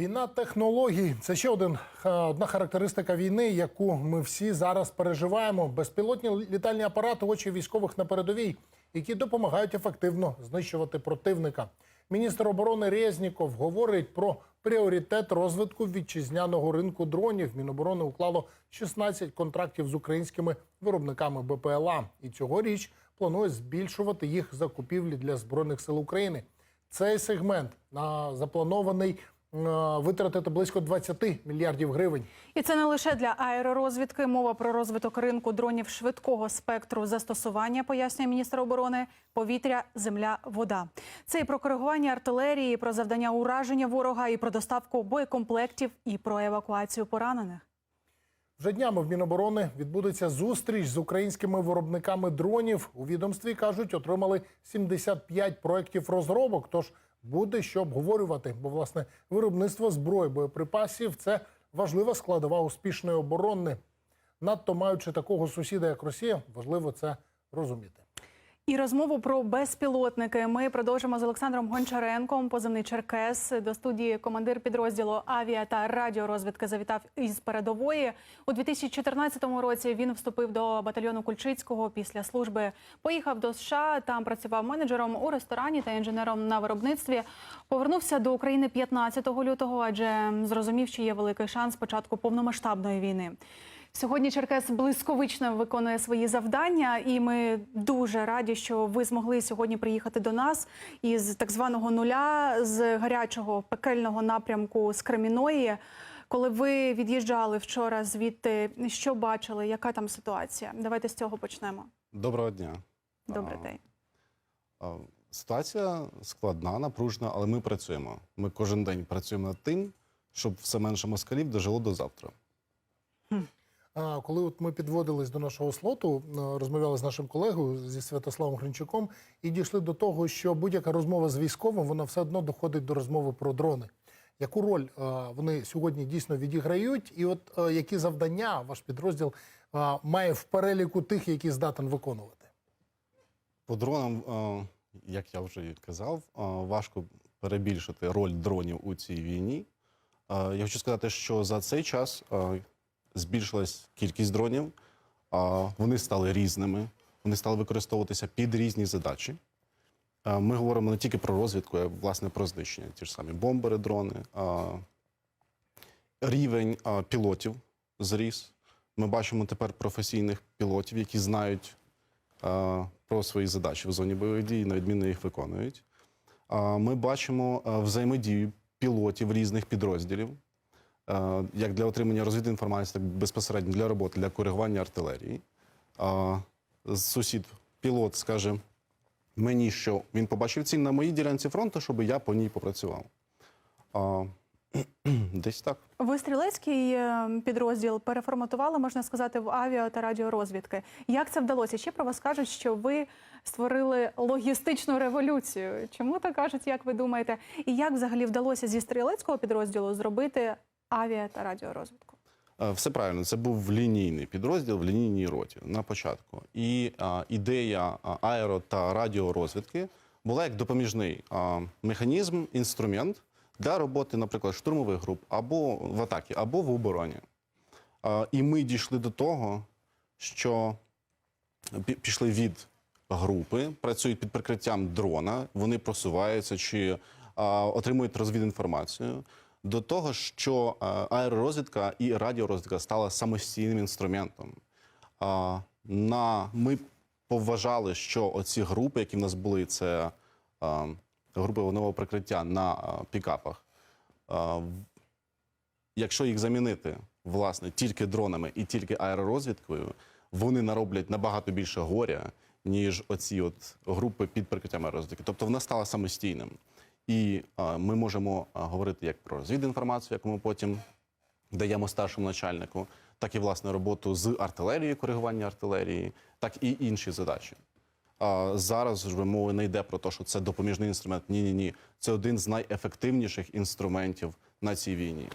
Війна технологій це ще один е, одна характеристика війни, яку ми всі зараз переживаємо. Безпілотні літальні апарати, очі військових на передовій, які допомагають ефективно знищувати противника. Міністр оборони Резніков говорить про пріоритет розвитку вітчизняного ринку дронів. Міноборони уклало 16 контрактів з українськими виробниками БПЛА, і цьогоріч планує збільшувати їх закупівлі для збройних сил України. Цей сегмент на запланований витратити близько 20 мільярдів гривень. І це не лише для аеророзвідки. Мова про розвиток ринку дронів швидкого спектру застосування, пояснює міністр оборони, повітря, земля, вода. Це і про коригування артилерії, і про завдання ураження ворога, і про доставку боєкомплектів, і про евакуацію поранених. Вже днями в Міноборони відбудеться зустріч з українськими виробниками дронів. У відомстві кажуть, отримали 75 проєктів розробок. Тож буде що обговорювати. Бо власне виробництво зброї боєприпасів це важлива складова успішної оборони. Надто маючи такого сусіда, як Росія, важливо це розуміти. І розмову про безпілотники ми продовжимо з Олександром Гончаренком, позивний Черкес. До студії командир підрозділу авіа та радіорозвідки завітав із передової. У 2014 році він вступив до батальйону Кульчицького. Після служби поїхав до США. Там працював менеджером у ресторані та інженером на виробництві. Повернувся до України 15 лютого, адже зрозумів, що є великий шанс початку повномасштабної війни. Сьогодні Черкес блисковично виконує свої завдання, і ми дуже раді, що ви змогли сьогодні приїхати до нас із так званого нуля з гарячого пекельного напрямку з Креміної. Коли ви від'їжджали вчора звідти, що бачили? Яка там ситуація? Давайте з цього почнемо. Доброго дня. Добрий день. Ситуація складна, напружена, але ми працюємо. Ми кожен день працюємо над тим, щоб все менше москалів дожило до завтра. Коли от ми підводились до нашого слоту, е, розмовляли з нашим колегою зі Святославом Гринчуком і дійшли до того, що будь-яка розмова з військовим вона все одно доходить до розмови про дрони. Яку роль е, вони сьогодні дійсно відіграють, і от е, які завдання ваш підрозділ має в переліку тих, які здатен виконувати? По дронам, як я вже казав, важко перебільшити роль дронів у цій війні. Я хочу сказати, що за цей час збільшилась кількість дронів, вони стали різними, вони стали використовуватися під різні задачі. Е, Ми говоримо не тільки про розвідку, а власне про знищення. Ті ж самі бомбери, дрони. Рівень пілотів зріс. Ми бачимо тепер професійних пілотів, які знають про свої задачі в зоні бойових дій, і невідмінно їх виконують. Ми бачимо взаємодію пілотів різних підрозділів, як для отримання розвідної інформації, так безпосередньо для роботи, для коригування артилерії. Е, Сусід, пілот скаже мені, що він побачив ціль на моїй ділянці фронту, щоб я по ній попрацював. Е, Десь так. Ви стрілецький е, підрозділ переформатували, можна сказати, в авіа та радіорозвідки. Як це вдалося? Ще про вас кажуть, що ви створили логістичну революцію. Чому так кажуть, як ви думаєте? І як взагалі вдалося зі стрілецького підрозділу зробити авіа та радіорозвідку? Е, Все правильно, це був лінійний підрозділ в лінійній роті на початку. І а, ідея а, аеро та радіорозвідки була як допоміжний а, механізм, інструмент для роботи, наприклад, штурмових груп або в атакі, або в обороні. А, і ми дійшли до того, що пішли від групи, працюють під прикриттям дрона, вони просуваються чи а, отримують розвідінформацію. До того, що а, аеророзвідка і радіорозвідка стала самостійним інструментом. На, ми поважали, що оці групи, які в нас були, це групи вогневого прикриття на пікапах. Якщо їх замінити власне тільки дронами і тільки аеророзвідкою, вони нароблять набагато більше горя, ніж оці от групи під прикриттям аеророзвідки. Тобто вона стала самостійним. І ми можемо говорити як про розвідінформацію, яку ми потім даємо старшому начальнику, так і власне роботу з артилерією, коригування артилерії, так і інші задачі. А зараз вже мова не йде про те, що це допоміжний інструмент. Ні, ні, ні. Це один з найефективніших інструментів на цій війні.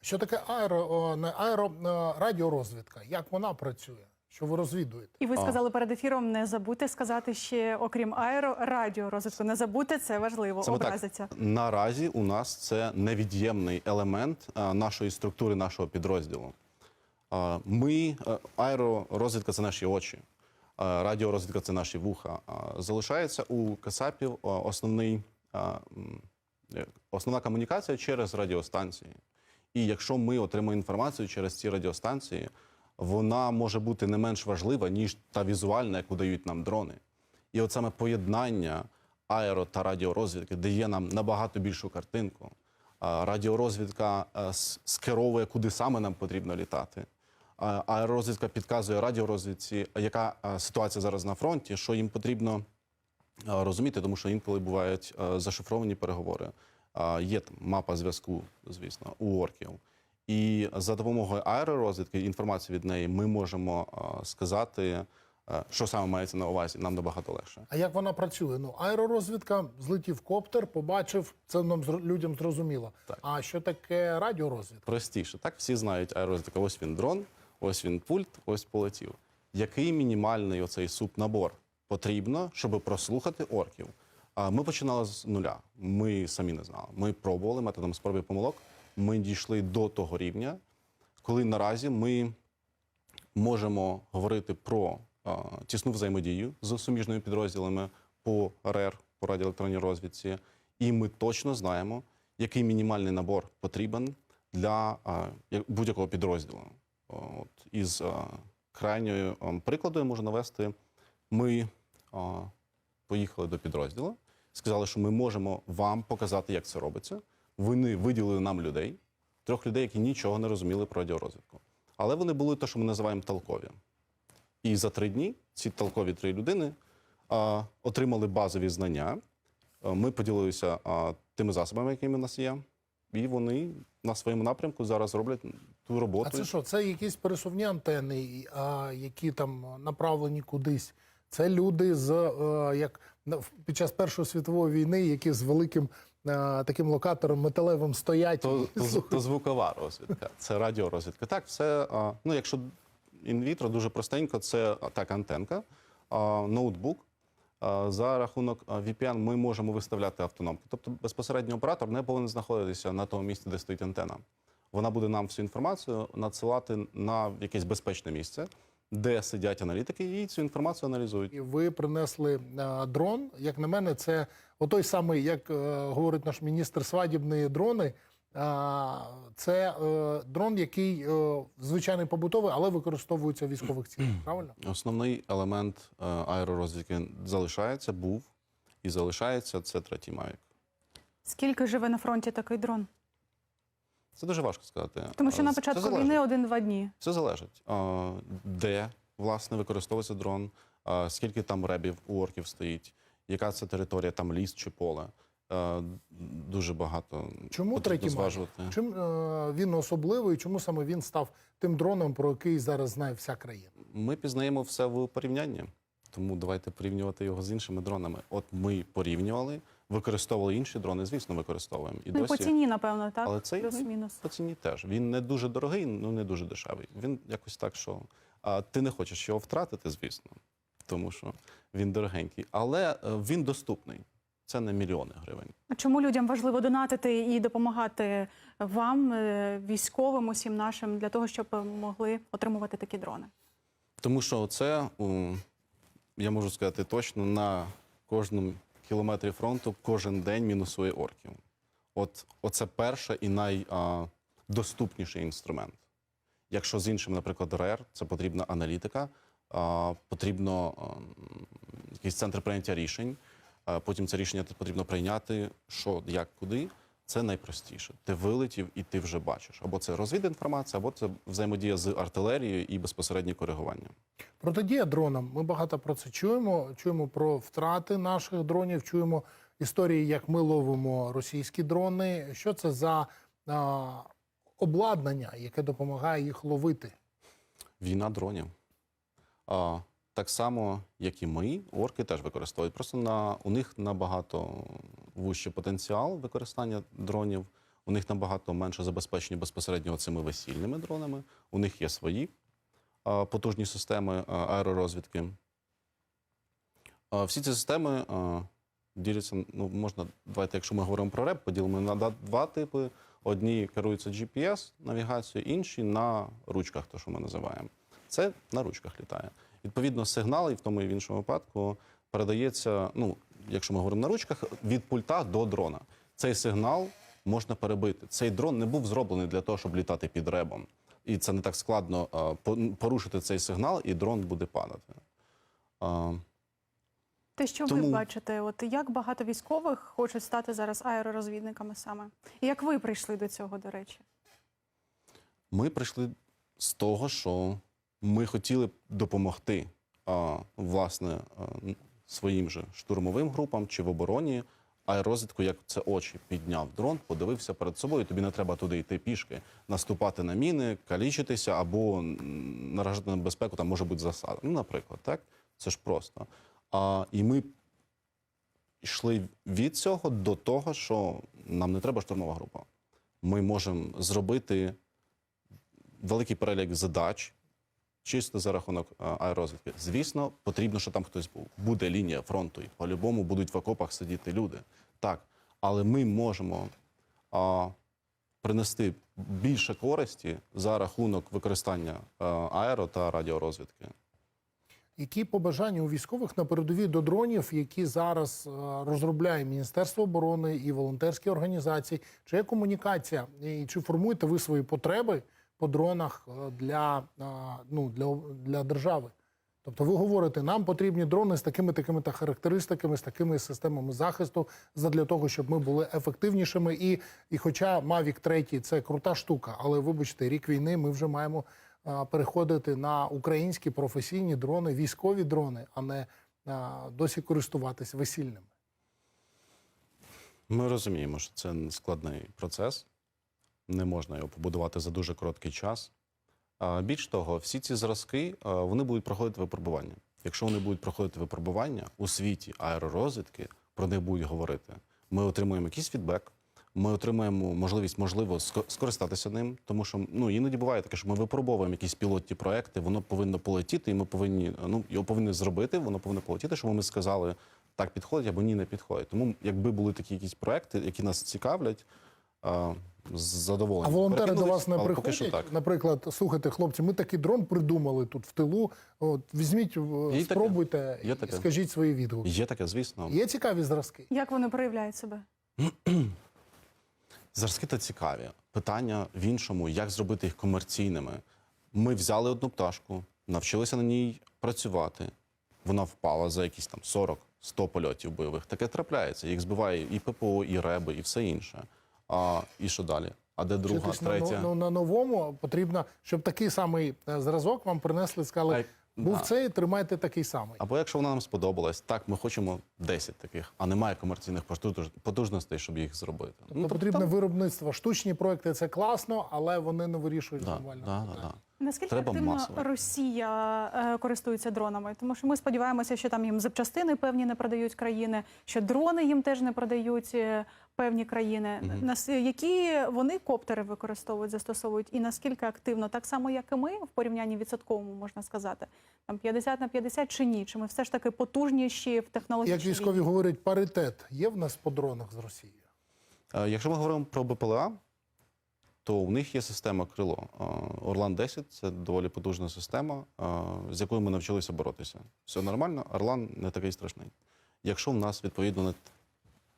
Що таке аеро, не аеро е, радіорозвідка? Як вона працює? Що ви розвідуєте. І ви А. сказали перед ефіром, не забудьте сказати ще, окрім аеро, радіо розвитку. Не забудьте, це важливо, Саме образиться. Так, наразі у нас це невід'ємний елемент а, нашої структури, нашого підрозділу. А, Ми е, аеророзвідка це наші очі, радіорозвідка це наші вуха. Залишається у Касапів основний, як- основна комунікація через радіостанції. І якщо ми отримуємо інформацію через ці радіостанції, вона може бути не менш важлива, ніж та візуальна, яку дають нам дрони. І от саме поєднання аеро та радіорозвідки дає нам набагато більшу картинку. Радіорозвідка е, скеровує, куди саме нам потрібно літати. Аеророзвідка підказує радіорозвідці, яка е, ситуація зараз на фронті, що їм потрібно е, розуміти, тому що інколи бувають зашифровані переговори. Є там мапа зв'язку, звісно, у орків. І за допомогою аеророзвідки, інформації від неї, ми можемо е, сказати, е, що саме мається на увазі. Нам набагато легше. А як вона працює? Ну, аеророзвідка, злетів коптер, побачив, це нам людям зрозуміло. Так. А що таке радіорозвідка? Простіше. Так всі знають аеророзвідка. Ось він дрон, ось він пульт, ось полетів. Який мінімальний оцей субнабор потрібно, щоб прослухати орків? Ми починали з нуля. Ми самі не знали. Ми пробували методом спроби помилок. Ми дійшли до того рівня, коли наразі ми можемо говорити про а, тісну взаємодію з суміжними підрозділами по РЕР, по радіоелектронній розвідці, і ми точно знаємо, який мінімальний набор потрібен для будь-якого підрозділу. От, із крайньою я можу навести. Ми поїхали до підрозділу, сказали, що ми можемо вам показати, як це робиться. Вони виділили нам людей, трьох людей, які нічого не розуміли про радіорозвідку. Але вони були те, що ми називаємо толкові. І за три дні ці толкові три людини а, отримали базові знання. Ми поділилися а, тими засобами, які в нас є, і вони на своєму напрямку зараз роблять ту роботу. А це що? Це якісь пересувні антени, а, які там направлені кудись. Це люди з е, як під час Першої світової війни, які з великим таким локатором металевим стоять. то, то, то звукова розвідка, це радіорозвідка. Так, все, ну якщо інвітро, дуже простенько, це так антенка, ноутбук. За рахунок VPN ми можемо виставляти автономки. Тобто безпосередньо оператор не повинен знаходитися на тому місці, де стоїть антена. Вона буде нам всю інформацію надсилати на якесь безпечне місце, де сидять аналітики, і цю інформацію аналізують. І ви принесли е, дрон. Як на мене, це отой самий, як е, говорить наш міністр, свадібні дрони. А, Це е, дрон, який е, звичайний побутовий, але використовується в військових цілях. Правильно? Основний елемент е, аеророзвідки залишається, був і залишається це третій мавік. Скільки живе на фронті такий дрон? Це дуже важко сказати. Тому що Е, на початку війни один-два дні. Це залежить. Де власне використовується дрон, скільки там ребів у орків стоїть, яка це територія, там ліс чи поле. Е, Дуже багато Чому третій зважувати. Чим е, він особливий? Чому саме він став тим дроном, про який зараз знає вся країна? Ми пізнаємо все в порівнянні, тому давайте порівнювати його з іншими дронами. От ми порівнювали, використовували інші дрони, звісно, використовуємо. І Ну і по ціні, напевно, так? Але цей Плюс-мінус. по ціні теж. Він не дуже дорогий, ну не дуже дешевий. Він якось так, що а, ти не хочеш його втратити, звісно, тому що він дорогенький. Але е, він доступний. Це не мільйони гривень. А Чому людям важливо донатити і допомагати вам, е, військовим, усім нашим, для того, щоб могли отримувати такі дрони? Тому що це, я можу сказати точно, на кожному кілометрі фронту кожен день мінусує орків. От оце перший і найдоступніший інструмент. Якщо з іншим, наприклад, РР, це потрібна аналітика, а, потрібно а, якийсь центр прийняття рішень. а Потім це рішення потрібно прийняти, що, як, куди. Це найпростіше. Ти вилетів і ти вже бачиш. Або це розвідінформація, або це взаємодія з артилерією і безпосереднє коригування. Протидія дронам. Ми багато про це чуємо. Чуємо про втрати наших дронів, чуємо історії, як ми ловимо російські дрони. Що це за а, обладнання, яке допомагає їх ловити? Війна дронів. А, так само, як і ми, орки теж використовують. Просто на, у них набагато вищий потенціал використання дронів. У них набагато менше забезпечені безпосередньо цими весільними дронами. У них є свої. потужні системи аеророзвідки. Всі ці системи діляться, ну, можна, давайте, якщо ми говоримо про РЕП, поділимо на два типи. Одні керуються GPS навігацією, інші на ручках, то що ми називаємо. Це на ручках літає. Відповідно, сигнал і в тому і в іншому випадку передається, ну, якщо ми говоримо на ручках, від пульта до дрона. Цей сигнал можна перебити. Цей дрон не був зроблений для того, щоб літати під ребом. І це не так складно порушити цей сигнал, і дрон буде падати. Те, що ви бачите, от як багато військових хочуть стати зараз аеророзвідниками саме? І як ви прийшли до цього, до речі? Ми прийшли з того, що ми хотіли допомогти а, власне н- своїм же штурмовим групам чи в обороні. Аеророзвідку, як це очі, підняв дрон, подивився перед собою. Тобі не треба туди йти пішки, наступати на міни, калічитися або наражати на безпеку. Там може бути засада. Ну, наприклад, так це ж просто. А, і ми йшли від цього до того, що нам не треба штурмова група. Ми можемо зробити великий перелік задач чисто за рахунок а, аеророзвідки. Звісно, потрібно, щоб там хтось був. Буде лінія фронту, і по-любому будуть в окопах сидіти люди. Так, але ми можемо а, принести більше користі за рахунок використання а, аеро та радіорозвідки. Які побажання у військових на передовій до дронів, які зараз е, розробляє Міністерство оборони і волонтерські організації? Чи є комунікація? І чи формуєте ви свої потреби по дронах е, для, е, ну, для, для держави? Тобто ви говорите, нам потрібні дрони з такими такими та характеристиками, з такими системами захисту, для того, щоб ми були ефективнішими. І, і хоча Mavic 3 – це крута штука, але вибачте, рік війни ми вже маємо а, переходити на українські професійні дрони, військові дрони, а не а, досі користуватись весільними. Ми розуміємо, що це складний процес, не можна його побудувати за дуже короткий час. Більш того, всі ці зразки вони будуть проходити випробування. Якщо вони будуть проходити випробування у світі аеророзвідки, про них будуть говорити. Ми отримуємо якийсь фідбек, ми отримуємо можливість, можливо, скористатися ним, тому що ну іноді буває таке, що ми випробовуємо якісь пілотні проекти, воно повинно полетіти, і ми повинні ну його повинні зробити, воно повинно полетіти, щоб ми сказали, так підходить або ні, не підходить. Тому, якби були такі якісь проекти, які нас цікавлять, з задоволенням. А волонтери до вас не поки що приходять? так. Наприклад, слухайте, хлопці, ми такий дрон придумали тут в тилу. От візьміть, Є таке. спробуйте Є і таке. скажіть свої відгуки. Є таке, звісно. Є цікаві зразки. Як вони проявляють себе? Зразки та цікаві. Питання в іншому, як зробити їх комерційними. Ми взяли одну пташку, навчилися на ній працювати. Вона впала за якісь там 40-100 польотів бойових. Таке трапляється. Їх збиває і ППО, і реби, і все інше. А і що далі? А де друга, Вчитись на, третя? на, на новому потрібно, щоб такий самий е, зразок вам принесли, сказали, А, був да. цей, тримайте такий самий. Або якщо вона нам сподобалась, так ми хочемо 10 таких, а немає комерційних потуж- потужностей, щоб їх зробити. Тобто Ну, потрібне виробництво. Штучні проекти це класно, але вони не вирішують да, нормально. да. Наскільки Треба активно масово. Росія е, користується дронами? Тому що ми сподіваємося, що там їм запчастини певні не продають країни, що дрони їм теж не продають е, певні країни. Нас які вони коптери використовують, застосовують, і наскільки активно, так само як і ми в порівнянні відсотковому можна сказати, там 50 на 50 чи ні? Чи ми все ж таки потужніші в технологічній Як військові говорять, паритет є в нас по дронах з Росією. Е, Якщо ми говоримо про БПЛА, то у них є система крило. Е, Орлан 10 це доволі потужна система, е, з якою ми навчилися боротися. Все нормально, Орлан не такий страшний. Якщо в нас відповідно на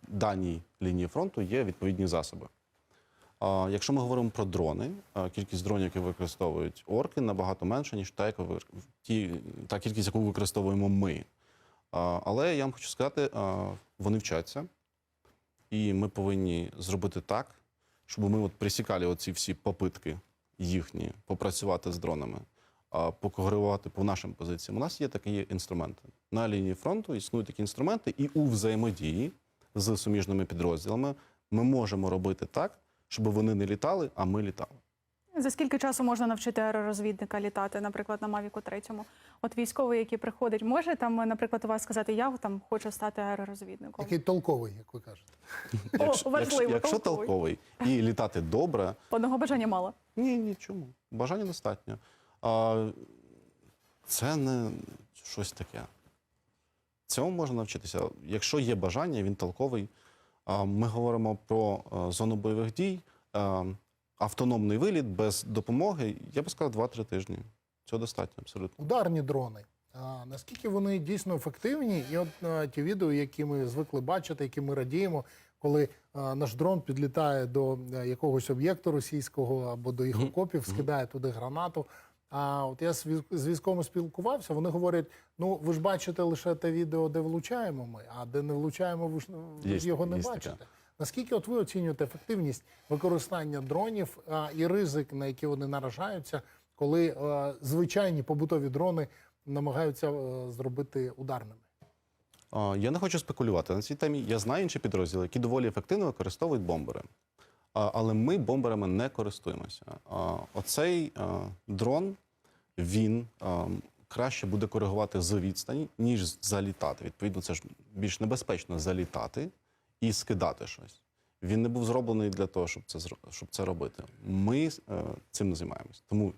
даній лінії фронту є відповідні засоби. Якщо ми говоримо про дрони, е, кількість дронів, які використовують орки, набагато менша, ніж та, та кількість, яку використовуємо ми. Але я вам хочу сказати, вони вчаться. І ми повинні зробити так, щоб ми от присікали оці всі попитки їхні попрацювати з дронами, а покоригувати по нашим позиціям. У нас є такі інструменти. На лінії фронту існують такі інструменти, і у взаємодії з суміжними підрозділами ми можемо робити так, щоб вони не літали, а ми літали. За скільки часу можна навчити аеророзвідника літати, наприклад, на Мавіку третьому? От військовий, який приходить, може там, наприклад, у вас сказати, я там хочу стати аеророзвідником. Який толковий, як ви кажете. О, якщо, важливо, якщо толковий. толковий і літати добре, Одного бажання мало. Ні, ні, чому? Бажання достатньо. А, Це не щось таке. Цьому можна навчитися. Якщо є бажання, він толковий. А, Ми говоримо про е, зону бойових дій, е, автономний виліт без допомоги, я би сказав, 2-3 тижні. Цього достатньо абсолютно. Ударні дрони. А, наскільки вони дійсно ефективні? І от а, ті відео, які ми звикли бачити, які ми радіємо, коли а, наш дрон підлітає до е, якогось об'єкту російського або до їх окопів, скидає туди гранату. А от я з військ- з військовими спілкувався, вони говорять: ну ви ж бачите лише те відео, де влучаємо ми, а де не влучаємо, ви ж Є- його не є бачите. Наскільки от ви оцінюєте ефективність використання дронів а, і ризик, на які вони наражаються, коли е, звичайні побутові дрони намагаються е, зробити ударними? А, Я не хочу спекулювати на цій темі. Я знаю інші підрозділи, які доволі ефективно використовують бомбери. А, Але ми бомберами не користуємося. А, Оцей а, дрон він а, краще буде коригувати з відстані, ніж залітати. Відповідно, це ж більш небезпечно залітати і скидати щось. Він не був зроблений для того, щоб це щоб це робити. Ми е, цим не займаємось. Тому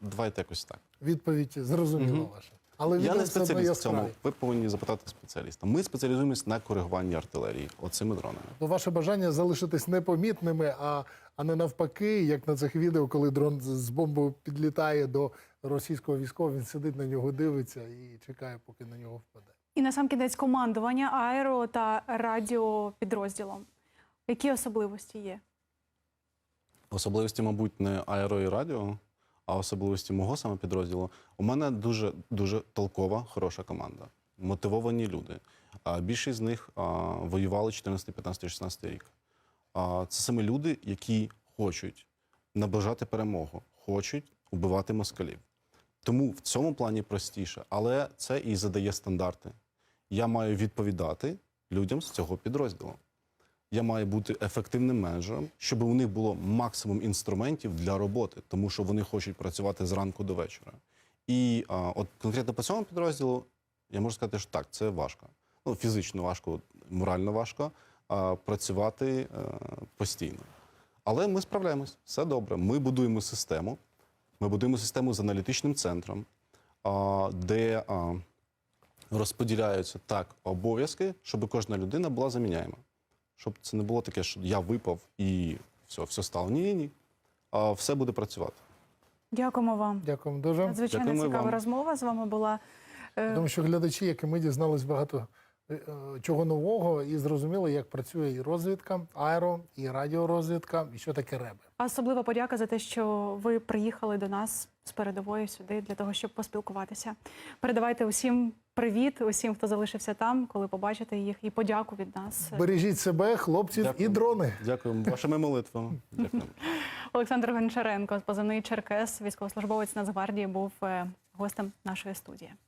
давайте якось так. Відповідь зрозуміла Мгм. ваша. Але Я не спеціаліст в цьому. Ви повинні запитати спеціаліста. Ми спеціалізуємось на коригуванні артилерії оцими дронами. То ваше бажання залишитись непомітними, а, а не навпаки, як на цих відео, коли дрон з бомбою підлітає до російського військового, він сидить на нього, дивиться і чекає, поки на нього впаде. І на сам кінець командування аеро та радіопідрозділом. Які особливості є? Особливості, мабуть, не аеро і радіо, а особливості мого саме підрозділу. У мене дуже дуже толкова, хороша команда, мотивовані люди. Більшість з них воювали 14, 15, 16 рік. Це саме люди, які хочуть наближати перемогу, хочуть убивати москалів. Тому в цьому плані простіше, але це і задає стандарти. Я маю відповідати людям з цього підрозділу. Я маю бути ефективним менеджером, щоб у них було максимум інструментів для роботи, тому що вони хочуть працювати зранку до вечора. І а, от конкретно по цьому підрозділу я можу сказати, що так, це важко. Ну, фізично важко, морально важко а, працювати е, постійно. Але ми справляємось, все добре. Ми будуємо систему. Ми будуємо систему з аналітичним центром, а, де а, розподіляються так обов'язки, щоб кожна людина була заміняєма. Щоб це не було таке, що я випав і все, все стало. Ні, ні, ні. А все буде працювати. Дякуємо вам. Дякуємо дуже. Надзвичайно Дякуємо цікава вам. розмова з вами була. Е, Тому що глядачі, як і ми дізнались багато е, е, чого нового і зрозуміли, як працює і розвідка, аеро, і радіорозвідка, і що таке реби. Особлива подяка за те, що ви приїхали до нас з передової сюди для того, щоб поспілкуватися. Передавайте усім привіт, усім, хто залишився там, коли побачите їх, і подяку від нас. Бережіть себе, хлопців і дрони. Дякуємо вашими молитвами. Дякуємо. Олександр Гончаренко, позивний Черкес, військовослужбовець Нацгвардії, був е, гостем нашої студії.